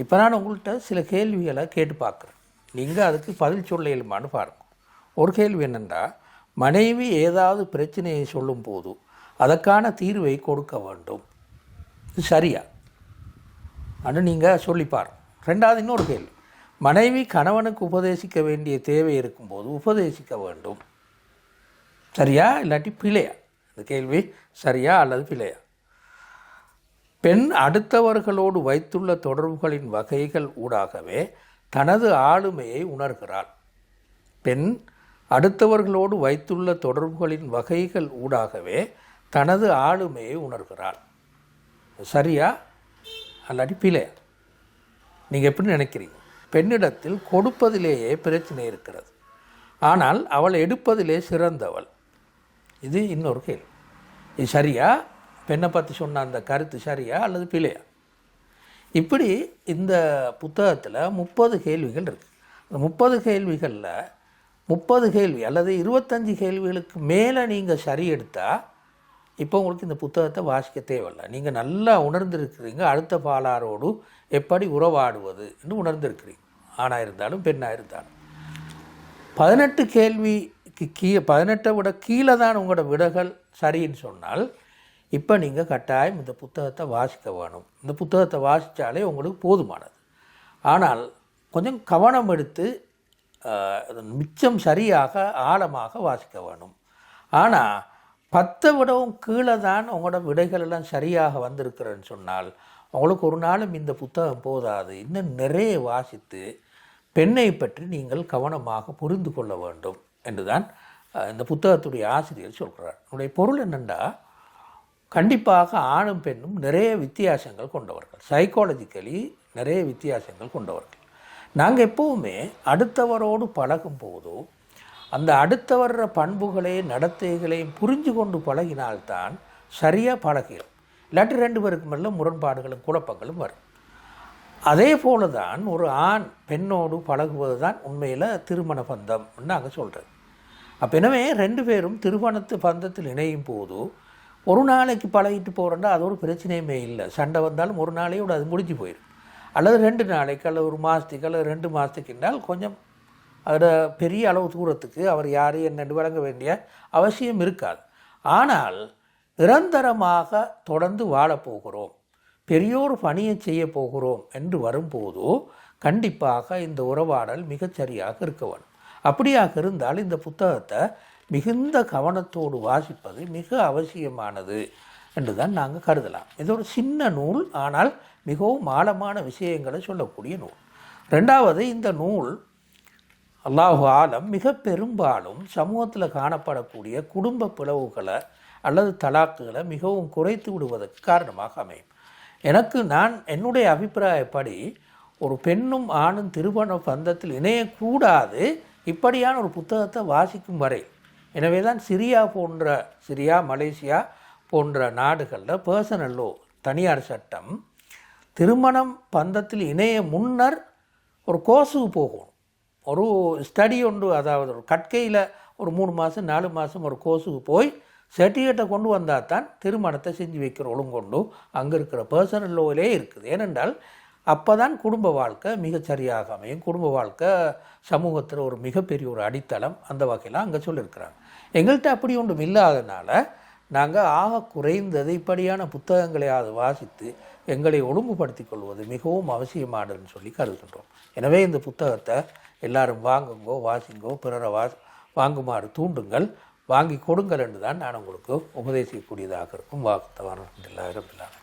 இப்போ நான் உங்கள்கிட்ட சில கேள்விகளை கேட்டு பார்க்குறேன். நீங்கள் அதுக்கு பதில் சொல்ல இயலுமான்னு பாருங்க. ஒரு கேள்வி என்னென்னா மனைவி ஏதாவது பிரச்சனையை சொல்லும் போது அதற்கான தீர்வை கொடுக்க வேண்டும். இது சரியா? அது நீங்கள் சொல்லி பாருங்க. ரெண்டாவது இன்னொரு கேள்வி. மனைவி கணவனுக்கு உபதேசிக்க வேண்டிய தேவை இருக்கும்போது உபதேசிக்க வேண்டும். சரியா? இல்லாட்டி பிழையா? இந்த கேள்வி சரியா அல்லது பிழையா? பெண் அடுத்தவர்களோடு வைத்துள்ள தொடர்புகளின் வகைகள் ஊடாகவே தனது ஆளுமையை உணர்கிறாள். பெண் அடுத்தவர்களோடு வைத்துள்ள தொடர்புகளின் வகைகள் ஊடாகவே தனது ஆளுமையை உணர்கிறாள். சரியா? அல்லாட்டி பிழையா நீங்கள் எப்படி நினைக்கிறீங்க? பெண்ணிடத்தில் கொடுப்பதிலேயே பிரச்சனை இருக்கிறது. ஆனால் அவள் எடுப்பதிலே சிறந்தவள். இது இன்னொரு கேள்வி. இது சரியா? பெண்ணை பற்றி சொன்ன அந்த கருத்து சரியா அல்லது பிழையா? இப்படி இந்த புத்தகத்தில் முப்பது கேள்விகள் இருக்குது அந்த முப்பது கேள்விகளில் முப்பது கேள்வி அல்லது இருபத்தஞ்சி கேள்விகளுக்கு மேலே நீங்கள் சரி எடுத்தால் இப்போ உங்களுக்கு இந்த புத்தகத்தை வாசிக்க தேவையில்லை. நீங்கள் நல்லா உணர்ந்திருக்கிறீங்க. அடுத்த பாலாரோடு எப்படி உறவாடுவது என்று உணர்ந்திருக்கிறீங்க. ஆணாக இருந்தாலும் பெண்ணாக இருந்தாலும். பதினெட்டு கேள்விக்கு கீழே பதினெட்டை விட கீழே தான் உங்களோட விடைகள் சரின்னு சொன்னால் இப்போ நீங்கள் கட்டாயம் இந்த புத்தகத்தை வாசிக்க வேணும். இந்த புத்தகத்தை வாசித்தாலே உங்களுக்கு போதுமானது. ஆனால் கொஞ்சம் கவனம் எடுத்து மிச்சம் சரியாக ஆழமாக வாசிக்க வேணும். ஆனால் பத்தை விடவும் கீழே தான் உங்களோட விடைகள் எல்லாம் சரியாக வந்திருக்கிறேன்னு சொன்னால் உங்களுக்கு ஒரு நாளும் இந்த புத்தகம் போதாது. இன்னும் நிறைய வாசித்து பெண்ணை பற்றி நீங்கள் கவனமாக புரிந்து கொள்ள வேண்டும். என்றுதான் இந்த புத்தகத்துடைய ஆசிரியர் சொல்கிறார் என்னுடைய பொருள் என்னென்னா கண்டிப்பாக ஆணும் பெண்ணும் நிறைய வித்தியாசங்கள் கொண்டவர்கள். சைக்காலஜிக்கலி நிறைய வித்தியாசங்கள் கொண்டவர்கள். நாங்கள் எப்போவுமே அடுத்தவரோடு பழகும் போதோ அந்த அடுத்தவர பண்புகளையும் நடத்தைகளையும் புரிஞ்சு கொண்டு பழகினால்தான் சரியாக பழகிறோம். இல்லாட்டி ரெண்டு பேருக்கு மேலே முரண்பாடுகளும் குழப்பங்களும் வரும். அதே போல தான் ஒரு ஆண் பெண்ணோடு பழகுவது தான் உண்மையில் திருமண பந்தம்னு நாங்கள் சொல்கிறது அப்போ எனவே ரெண்டு பேரும் திருமணத்து பந்தத்தில் இணையும் போது ஒரு நாளைக்கு பழகிட்டு போகிறோன்னா அது ஒரு பிரச்சனையுமே இல்லை. சண்டை வந்தாலும் ஒரு நாளையோட அது முடிஞ்சு போயிடும் அல்லது ரெண்டு நாளைக்கு அல்லது ஒரு மாதத்துக்கு அல்லது ரெண்டு மாதத்துக்கு என்றால் கொஞ்சம் அதோட பெரிய அளவு தூரத்துக்கு அவர் யாரையும் என்னென்று வழங்க வேண்டிய அவசியம் இருக்காது. ஆனால் நிரந்தரமாக தொடர்ந்து வாழப்போகிறோம் பெரியோர் பணியை செய்ய போகிறோம் என்று வரும்போது கண்டிப்பாக இந்த உறவாடல் மிகச்சரியாக இருக்க வேண்டும். அப்படியாக இருந்தால் இந்த புத்தகத்தை மிகுந்த கவனத்தோடு வாசிப்பது மிக அவசியமானது என்று தான் நாங்கள் கருதலாம். இது ஒரு சின்ன நூல் ஆனால் மிகவும் ஆழமான விஷயங்களை சொல்லக்கூடிய நூல். ரெண்டாவது இந்த நூல் அல்லாஹு ஆலம் மிக பெரும்பாலும் சமூகத்தில் காணப்படக்கூடிய குடும்ப பிளவுகளை அல்லது தலாக்குகளை மிகவும் குறைத்து விடுவதற்கு காரணமாக அமையும். எனக்கு நான் என்னுடைய அபிப்பிராயப்படி ஒரு பெண்ணும் ஆணும் திருமண பந்தத்தில் இணையக்கூடாது இப்படியான ஒரு புத்தகத்தை வாசிக்கும் வரை எனவே தான் சிரியா போன்ற சிரியா மலேசியா போன்ற நாடுகளில் பர்சனல் லோ தனியார் சட்டம் திருமணம் பந்தத்தில் இணைய முன்னர் ஒரு கோர்ஸுக்கு போகணும். ஒரு ஸ்டடி ஒன்று அதாவது ஒரு கற்கையில் ஒரு மூணு மாதம் நாலு மாதம் ஒரு கோர்ஸுக்கு போய் சர்டிஃபிகேட்டை கொண்டு வந்தால் தான் திருமணத்தை செஞ்சு வைக்கிற ஒழுங்கொண்டு அங்கே இருக்கிற பர்சனல் லோவிலே இருக்குது. ஏனென்றால் அப்போ தான் குடும்ப வாழ்க்கை மிகச் சரியாக அமையும். குடும்ப வாழ்க்கை சமூகத்தில் ஒரு மிகப்பெரிய ஒரு அடித்தளம். அந்த வகையில் அங்கே சொல்லியிருக்கிறாங்க. எங்கள்கிட்ட அப்படி ஒன்றும் இல்லாதனால நாங்கள் ஆக குறைந்தது இப்படியான புத்தகங்களையாவது வாசித்து எங்களை ஒழுங்குபடுத்திக் கொள்வது மிகவும் அவசியமானதுன்னு சொல்லி கருதுகின்றோம். எனவே இந்த புத்தகத்தை எல்லாரும் வாங்குங்கோ வாசிங்கோ பிறரை வா வாங்குமாறு தூண்டுங்கள். வாங்கி கொடுங்கள் என்று தான் நான் உங்களுக்கு உபதேசிக்கக்கூடியதாக இருக்கும். வாக்குத்தவான ரபில்லாஹ்